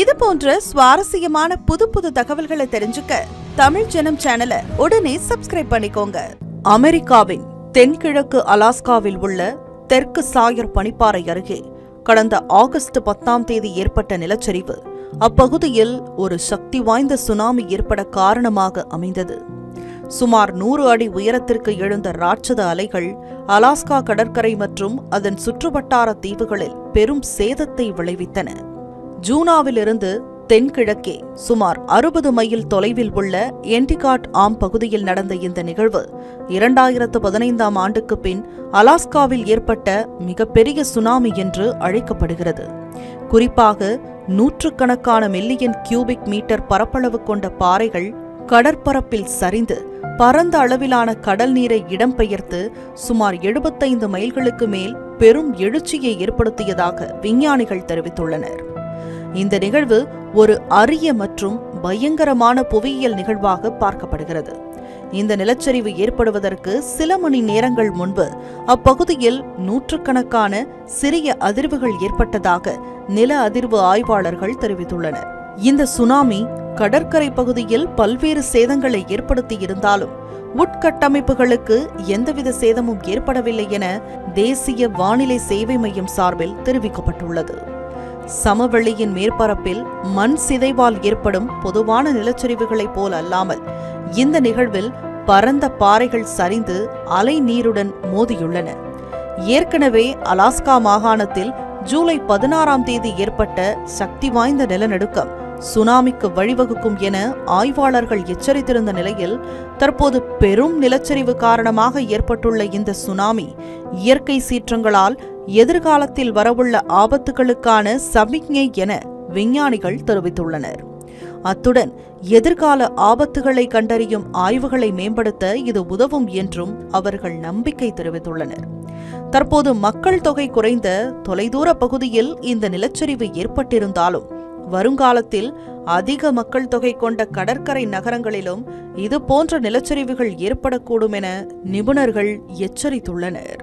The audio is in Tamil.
இது போன்ற சுவாரஸ்யமான புது புது தகவல்களை தெரிஞ்சுக்க தமிழ் ஜனம் சேனலை உடனே சப்ஸ்கிரைப் பண்ணிக்கோங்க. அமெரிக்காவின் தென்கிழக்கு அலாஸ்காவில் உள்ள தெற்கு சாயர் பனிப்பாறை அருகே கடந்த ஆகஸ்ட் பத்தாம் தேதி ஏற்பட்ட நிலச்சரிவு அப்பகுதியில் ஒரு சக்தி வாய்ந்த சுனாமி ஏற்பட காரணமாக அமைந்தது. சுமார் நூறு அடி உயரத்திற்கு எழுந்த ராட்சத அலைகள் அலாஸ்கா கடற்கரை மற்றும் அதன் சுற்றுவட்டார தீவுகளில் பெரும் சேதத்தை விளைவித்தன. ஜூனாவிலிருந்து தென்கிழக்கே சுமார் அறுபது மைல் தொலைவில் உள்ள என்டிகாட் ஆம் பகுதியில் நடந்த இந்த நிகழ்வு இரண்டாயிரத்து பதினைந்தாம் ஆண்டுக்கு பின் அலாஸ்காவில் ஏற்பட்ட மிகப்பெரிய சுனாமி என்று அழைக்கப்படுகிறது. குறிப்பாக நூற்றுக்கணக்கான மில்லியன் கியூபிக் மீட்டர் பரப்பளவு கொண்ட பாறைகள் கடற்பரப்பில் சரிந்து பரந்த அளவிலான கடல் நீரை இடம்பெயர்த்து சுமார் எழுபத்தைந்து மைல்களுக்கு மேல் பெரும் எழுச்சியை ஏற்படுத்தியதாக விஞ்ஞானிகள் தெரிவித்துள்ளனர். இந்த நிகழ்வு ஒரு அரிய மற்றும் பயங்கரமான புவியியல் நிகழ்வாக பார்க்கப்படுகிறது. இந்த நிலச்சரிவு ஏற்படுவதற்கு சில மணி நேரங்கள் முன்பு அப்பகுதியில் நூற்றுக்கணக்கான சிறிய அதிர்வுகள் ஏற்பட்டதாக நில அதிர்வு ஆய்வாளர்கள் தெரிவித்துள்ளனர். இந்த சுனாமி கடற்கரை பகுதியில் பல்வேறு சேதங்களை ஏற்படுத்தி இருந்தாலும் உட்கட்டமைப்புகளுக்கு எந்தவித சேதமும் ஏற்படவில்லை என தேசிய வானிலை சேவை மையம் சார்பில் தெரிவிக்கப்பட்டுள்ளது. சமவெளியின் மேற்பரப்பில் மண் சிதைவால் ஏற்படும் பொதுவான நிலச்சரிவுகளைப் போல் அல்லாமல் இந்த நிகழ்வில் பரந்த பாறைகள் சரிந்து அலை நீருடன் மோதியுள்ளன. ஏற்கனவே அலாஸ்கா மாகாணத்தில் ஜூலை பதினாறாம் தேதி ஏற்பட்ட சக்தி வாய்ந்த நிலநடுக்கம் சுனாமிக்கு வழிவகுக்கும் என ஆய்வாளர்கள் எச்சரித்திருந்த நிலையில் தற்போது பெரும் நிலச்சரிவு காரணமாக ஏற்பட்டுள்ள இந்த சுனாமி இயற்கை சீற்றங்களால் எதிர்காலத்தில் வரவுள்ள ஆபத்துகளுக்கான சமிக்ஞை என விஞ்ஞானிகள் தெரிவித்துள்ளனர். அத்துடன் எதிர்கால ஆபத்துகளை கண்டறியும் ஆய்வுகளை மேம்படுத்த இது உதவும் என்றும் அவர்கள் நம்பிக்கை தெரிவித்துள்ளனர். தற்போது மக்கள் தொகை குறைந்த தொலைதூர பகுதியில் இந்த நிலச்சரிவு ஏற்பட்டிருந்தாலும் வருங்காலத்தில் அதிக மக்கள் தொகை கொண்ட கடற்கரை நகரங்களிலும் இது போன்ற நிலச்சரிவுகள் ஏற்படக்கூடும் என நிபுணர்கள் எச்சரித்துள்ளனர்.